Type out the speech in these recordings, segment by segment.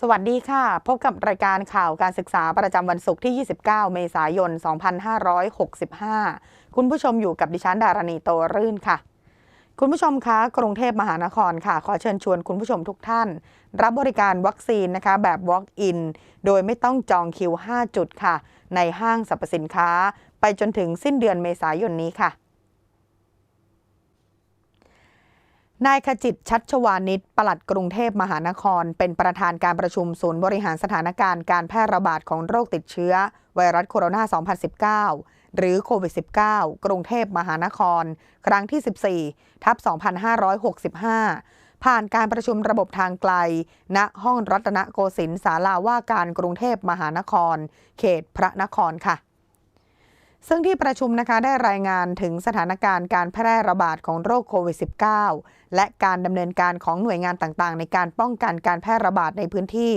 สวัสดีค่ะ พบกับรายการข่าวการศึกษาประจำวันศุกร์ที่ 29 เมษายน 2565 คุณผู้ชมอยู่กับดิฉันดารณีโตรื่นค่ะ คุณผู้ชมคะกรุงเทพมหานครค่ะ ขอเชิญชวนคุณผู้ชมทุกท่าน รับบริการวัคซีนนะคะแบบ Walk-in โดยไม่ต้องจองคิว 5 จุดค่ะ ในห้างสรรพสินค้า ไปจนถึงสิ้นเดือนเมษายนนี้ค่ะ นายขจิตชัชวานิชปลัดกรุงเทพมหานคร เป็นประธานการประชุมศูนย์บริหารสถานการณ์การแพร่ระบาดของโรคติดเชื้อ ไวรัสโคโรนา 2019 หรือโควิด -19 กรุงเทพมหานคร ครั้งที่ 14 ทับ 2565 ผ่านการประชุมระบบทางไกล ณ ห้องรัตนโกสินทร์ศาลาว่าการกรุงเทพมหานคร เขตพระนครค่ะ ซึ่งที่ประชุมนะคะได้รายงานถึงสถานการณ์การแพร่ระบาดของโรคโควิด -19 และการดำเนินการของหน่วยงานต่างๆ ในการป้องกันการแพร่ระบาดในพื้นที่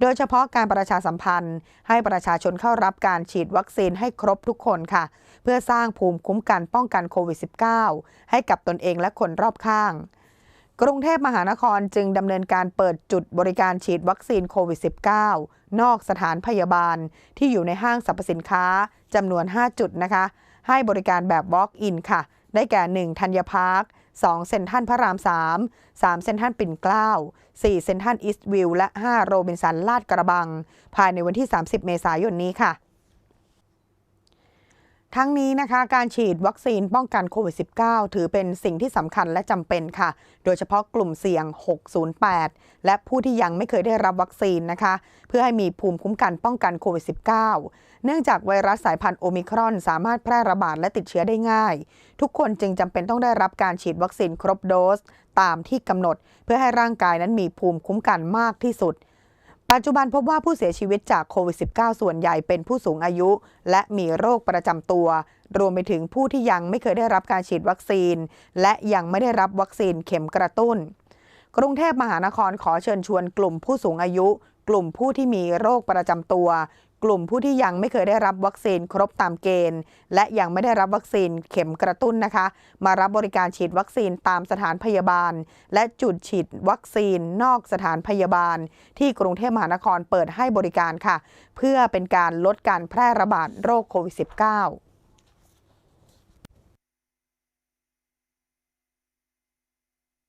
โดยเฉพาะการประชาสัมพันธ์ ให้ประชาชนเข้ารับการฉีดวัคซีนให้ครบทุกคนค่ะ เพื่อสร้างภูมิคุ้มกันป้องกันโควิด -19 ให้กับตนเองและคนรอบข้าง กรุงเทพมหานครจึงดำเนินการเปิดจุดบริการฉีดวัคซีนโควิด -19 นอกสถานพยาบาลที่อยู่ในห้างสรรพสินค้าจำนวน 5 จุดนะคะ ให้บริการแบบ Walk-in ค่ะ ได้แก่ 1 ธัญพาร์ค 2 เซ็นทรัลพระราม 3 3 เซ็นทรัลปิ่นเกล้า 4 เซ็นทรัลอีสต์วิวและ 5 โรบินสันลาดกระบัง ภายในวันที่ 30 เมษายนนี้ค่ะ ทั้งนี้นะคะการฉีดวัคซีนป้องกันโควิด -19 ถือเป็นสิ่งที่สำคัญและจำเป็นค่ะ โดยเฉพาะกลุ่มเสี่ยง 608 และผู้ที่ยังไม่เคยได้รับวัคซีนนะคะ เพื่อให้มีภูมิคุ้มกันป้องกันโควิด -19 เนื่องจากไวรัสสายพันธุ์โอมิครอนสามารถแพร่ระบาดและติดเชื้อได้ง่าย ทุกคนจึงจำเป็นต้องได้รับการฉีดวัคซีนครบโดส ตามที่กำหนด เพื่อให้ร่างกายนั้นมีภูมิคุ้มกันมากที่สุด ปัจจุบันพบว่าผู้เสียชีวิตจากโควิด -19 ส่วนใหญ่เป็นผู้สูงอายุ และมีโรคประจำตัว รวมไปถึงผู้ที่ยังไม่เคยได้รับการฉีดวัคซีน และยังไม่ได้รับวัคซีนเข็มกระตุ้น กรุงเทพมหานครขอเชิญชวนกลุ่มผู้สูงอายุ กลุ่มผู้ที่มีโรคประจำตัว กลุ่มผู้ที่ยังไม่เคยได้รับวัคซีนครบตามเกณฑ์ และยังไม่ได้รับวัคซีนเข็มกระตุ้นนะคะ มารับบริการฉีดวัคซีนตามสถานพยาบาล และจุดฉีดวัคซีนนอกสถานพยาบาล ที่กรุงเทพมหานครเปิดให้บริการค่ะ เพื่อเป็นการลดการแพร่ระบาดโรคโควิด -19